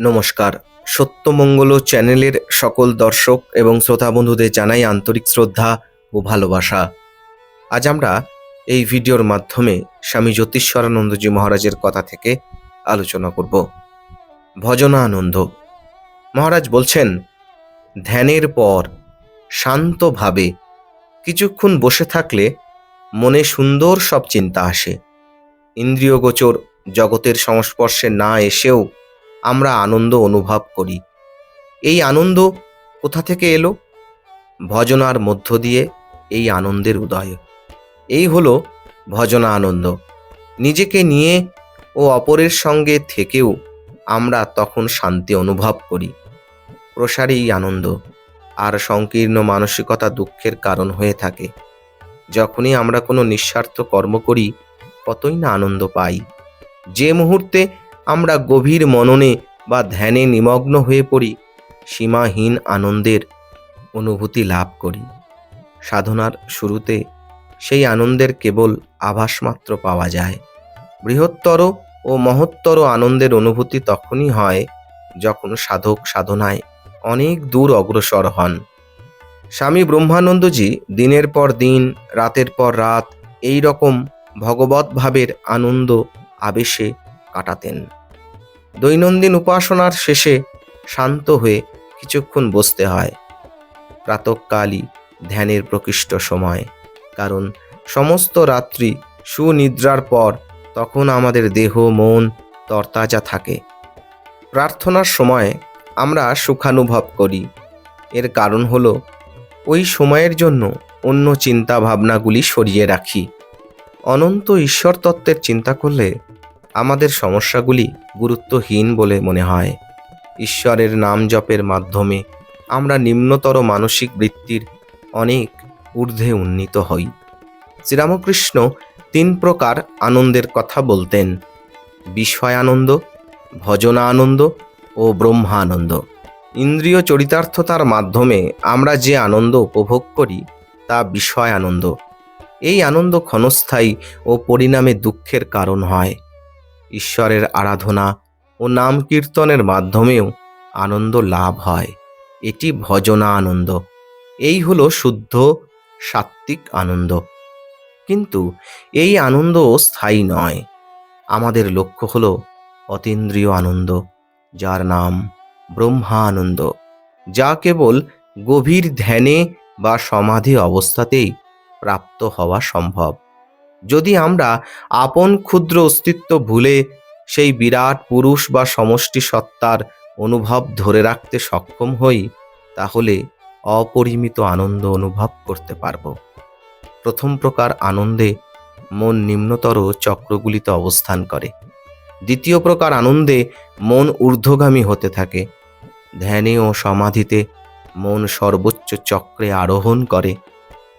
নমস্কার। সত্যমঙ্গল চ্যানেলের সকল দর্শক এবং শ্রোতা বন্ধুদের জানাই আন্তরিক শ্রদ্ধা ও ভালোবাসা। আজ আমরা এই ভিডিওর মাধ্যমে স্বামী জ্যোতিষ্বরানন্দজি মহারাজের কথা থেকে আলোচনা করব। ভজনানন্দ। মহারাজ বলছেন, ধ্যানের পর শান্তভাবে কিছুক্ষণ বসে থাকলে মনে সুন্দর সব চিন্তা আসে। ইন্দ্রিয়গোচর জগতের সংস্পর্শে না এসেও আমরা আনন্দ অনুভব করি। এই আনন্দ কোথা থেকে এলো? ভজনার মধ্য দিয়ে এই আনন্দের উদয়। এই হলো ভজনা আনন্দ নিজেকে নিয়ে ও অপরের সঙ্গে থেকেও আমরা তখন শান্তি অনুভব করি। প্রসারী আনন্দ। আর সংকীর্ণ মানসিকতা দুঃখের কারণ হয়ে থাকে। যখনই আমরা কোনো নিঃস্বার্থ কর্ম করি কতই না আনন্দ পাই। যে মুহূর্তে আমরা গভীর মননে বা ধ্যানে নিমগ্ন হয়ে পড়ি, সীমাহীন আনন্দের অনুভূতি লাভ করি। সাধনার শুরুতে সেই আনন্দের কেবল আভাস মাত্র পাওয়া যায়। বৃহত্তর ও মহত্তর আনন্দের অনুভূতি তখনই হয় যখন সাধক সাধনায় অনেক দূর অগ্রসর হন। স্বামী ব্রহ্মানন্দজি দিনের পর দিন, রাতের পর রাত এই রকম ভগবত ভাবের আনন্দ আবেশে কাটাতেন। দৈনন্দিন উপাসনার শেষে শান্ত হয়ে কিছুক্ষণ বসতে হয়। প্রাতকালই ধ্যানের প্রকৃষ্ট সময়, কারণ সমস্ত রাত্রি সুনিদ্রার পর তখন আমাদের দেহ, মন তরতাজা থাকে। প্রার্থনার সময় আমরা সুখানুভব করি। এর কারণ হলো, ওই সময়ের জন্য অন্য চিন্তা ভাবনাগুলি সরিয়ে রাখি। অনন্ত ঈশ্বর তত্ত্বের চিন্তা করলে আমাদের সমস্যাগুলি গুরুত্বহীন বলে মনে হয়। ঈশ্বরের নাম জপের মাধ্যমে আমরা নিম্নতর মানসিক বৃত্তির অনেক ঊর্ধ্বে উন্নীত হই। শ্রীরামকৃষ্ণ তিন প্রকার আনন্দের কথা বলতেন। বিষয় আনন্দ ভজনা আনন্দ ও ব্রহ্মা আনন্দ ইন্দ্রিয় চরিতার্থতার মাধ্যমে আমরা যে আনন্দ উপভোগ করি তা বিষয় আনন্দ এই আনন্দ ক্ষণস্থায়ী ও পরিণামে দুঃখের কারণ হয়। ঈশ্বরের আরাধনা ও নাম কীর্তনের মাধ্যমেও আনন্দ লাভ হয়। এটি ভজনা আনন্দ। এই হলো শুদ্ধ সাত্ত্বিক আনন্দ। কিন্তু এই আনন্দ স্থায়ী নয়। আমাদের লক্ষ্য হলো অতীন্দ্রিয় আনন্দ, যার নাম ব্রহ্মা আনন্দ, যা কেবল গভীর ধ্যানে বা সমাধি অবস্থাতেই প্রাপ্ত হওয়া সম্ভব। যদি আমরা আপন ক্ষুদ্র অস্তিত্ব ভুলে সেই বিরাট পুরুষ বা সমষ্টি সত্তার অনুভব ধরে রাখতে সক্ষম হই, তাহলে অপরিমিত আনন্দ অনুভব করতে পারব। প্রথম প্রকার আনন্দে মন নিম্নতর চক্রগুলিতে অবস্থান করে। দ্বিতীয় প্রকার আনন্দে মন ঊর্ধ্বগামী হতে থাকে। ধ্যানে ও সমাধিতে মন সর্বোচ্চ চক্রে আরোহণ করে।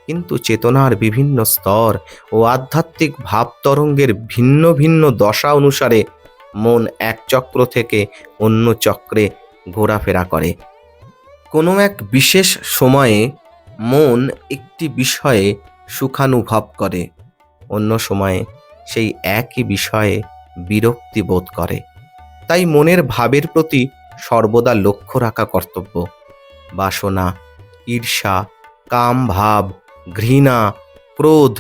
কিন্তু চেতনার বিভিন্ন স্তর ও আধ্যাত্মিক ভাব তরঙ্গের ভিন্ন ভিন্ন দশা অনুসারে মন এক চক্র থেকে অন্য চক্রে ঘোরাফেরা করে। কোনো এক বিশেষ সময়ে মন একটি বিষয়ে সুখানুভব করে, অন্য সময়ে সেই একই বিষয়ে বিরক্তি বোধ করে। তাই মনের ভাবের প্রতি সর্বদা লক্ষ্য রাখা কর্তব্য। বাসনা, ঈর্ষা, কাম ভাব ঘৃণা, ক্রোধ,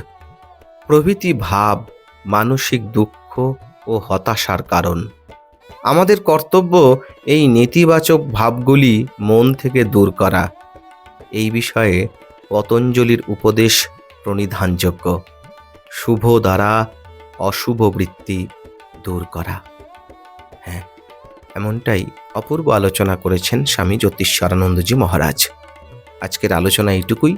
প্রভৃতি ভাব, মানসিক দুঃখ ও হতাশার কারণ। আমাদের কর্তব্য এই নেতিবাচক ভাবগুলি মন থেকে দূর করা। এই বিষয়ে পতঞ্জলির উপদেশ প্রণিধানযোগ্য। শুভ দ্বারা অশুভ বৃত্তি দূর করা। হ্যাঁ এমনটাই অপূর্ব আলোচনা করেছেন স্বামী জ্যোতিষ্বরানন্দজি মহারাজ। আজকের আলোচনা এইটুকুই।